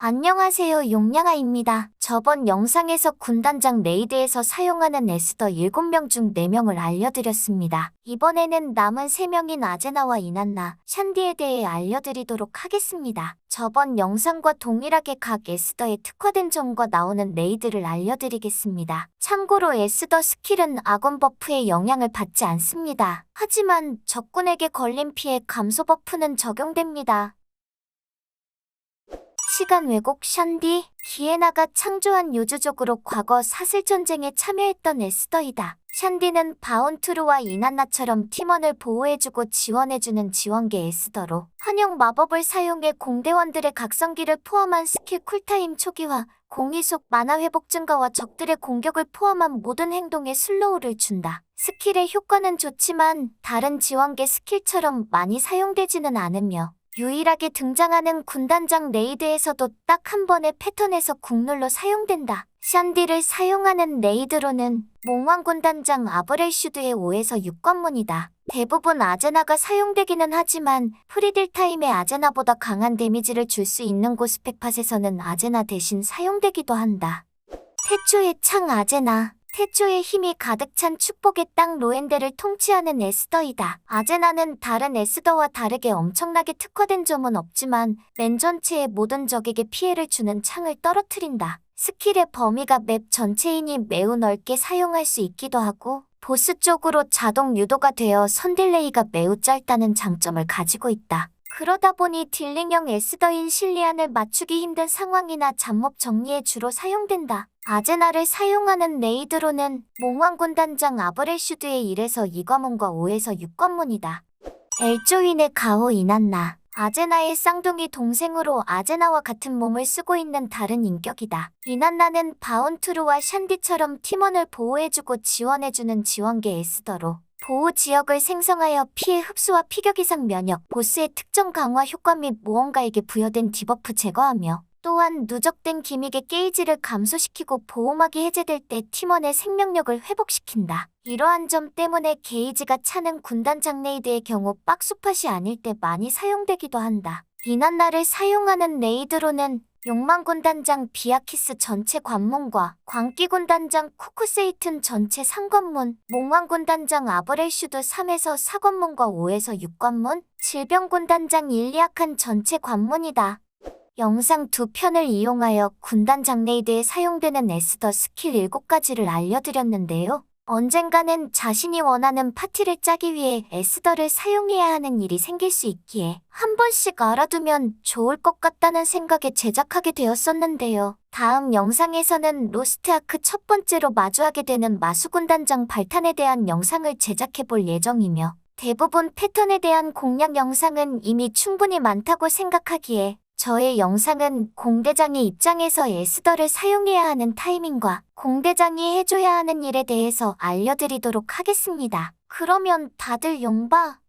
안녕하세요 용량아입니다. 저번 영상에서 군단장 레이드에서 사용하는 에스더 7명 중 4명을 알려드렸습니다. 이번에는 남은 3명인 아제나와 이난나, 샨디에 대해 알려드리도록 하겠습니다. 저번 영상과 동일하게 각 에스더에 특화된 점과 나오는 레이드를 알려드리겠습니다. 참고로 에스더 스킬은 악원 버프의 영향을 받지 않습니다. 하지만 적군에게 걸린 피해 감소 버프는 적용됩니다. 시간 왜곡 샨디, 기에나가 창조한 요주족으로 과거 사슬전쟁에 참여했던 에스더이다. 샨디는 바운투르와 이난나처럼 팀원을 보호해주고 지원해주는 지원계 에스더로 환영 마법을 사용해 공대원들의 각성기를 포함한 스킬 쿨타임 초기화, 공이속 만화 회복 증가와 적들의 공격을 포함한 모든 행동에 슬로우를 준다. 스킬의 효과는 좋지만 다른 지원계 스킬처럼 많이 사용되지는 않으며 유일하게 등장하는 군단장 레이드에서도 딱 한 번의 패턴에서 국룰로 사용된다. 샨디를 사용하는 레이드로는 몽환 군단장 아브렐슈드의 5에서 6관문이다. 대부분 아제나가 사용되기는 하지만 프리딜 타임의 아제나보다 강한 데미지를 줄 수 있는 곳 스펙팟에서는 아제나 대신 사용되기도 한다. 태초의 창 아제나 태초의 힘이 가득 찬 축복의 땅 로엔데를 통치하는 에스더이다. 아제나는 다른 에스더와 다르게 엄청나게 특화된 점은 없지만 맨 전체의 모든 적에게 피해를 주는 창을 떨어뜨린다. 스킬의 범위가 맵 전체이니 매우 넓게 사용할 수 있기도 하고 보스 쪽으로 자동 유도가 되어 선딜레이가 매우 짧다는 장점을 가지고 있다. 그러다 보니 딜링형 에스더인 실리안을 맞추기 힘든 상황이나 잡몹 정리에 주로 사용된다. 아제나를 사용하는 레이드로는 몽환군단장 아브렐슈드의 1에서 2관문과 5에서 6관문이다. 엘조인의 가오 이난나 아제나의 쌍둥이 동생으로 아제나와 같은 몸을 쓰고 있는 다른 인격이다. 이난나는 바운투르와 샨디처럼 팀원을 보호해주고 지원해주는 지원계 에스더로 보호 지역을 생성하여 피해 흡수와 피격 이상 면역, 보스의 특정 강화 효과 및 무언가에게 부여된 디버프 제거하며 또한 누적된 기믹의 게이지를 감소시키고 보호막이 해제될 때 팀원의 생명력을 회복시킨다. 이러한 점 때문에 게이지가 차는 군단 장레이드의 경우 박스팟이 아닐 때 많이 사용되기도 한다. 이난나를 사용하는 레이드로는 욕망군단장 비아키스 전체 관문과 광기군단장 쿠쿠세이튼 전체 상관문, 몽환군단장 아브렐슈드 3에서 4관문과 5에서 6관문, 질병군단장 일리아칸 전체 관문이다. 영상 두 편을 이용하여 군단 장 레이드에 사용되는 에스더 스킬 7가지를 알려드렸는데요. 언젠가는 자신이 원하는 파티를 짜기 위해 에스더를 사용해야 하는 일이 생길 수 있기에 한 번씩 알아두면 좋을 것 같다는 생각에 제작하게 되었었는데요. 다음 영상에서는 로스트아크 첫 번째로 마주하게 되는 마수군단장 발탄에 대한 영상을 제작해 볼 예정이며 대부분 패턴에 대한 공략 영상은 이미 충분히 많다고 생각하기에 저의 영상은 공대장의 입장에서 에스더를 사용해야 하는 타이밍과 공대장이 해줘야 하는 일에 대해서 알려드리도록 하겠습니다. 그러면 다들 용봐.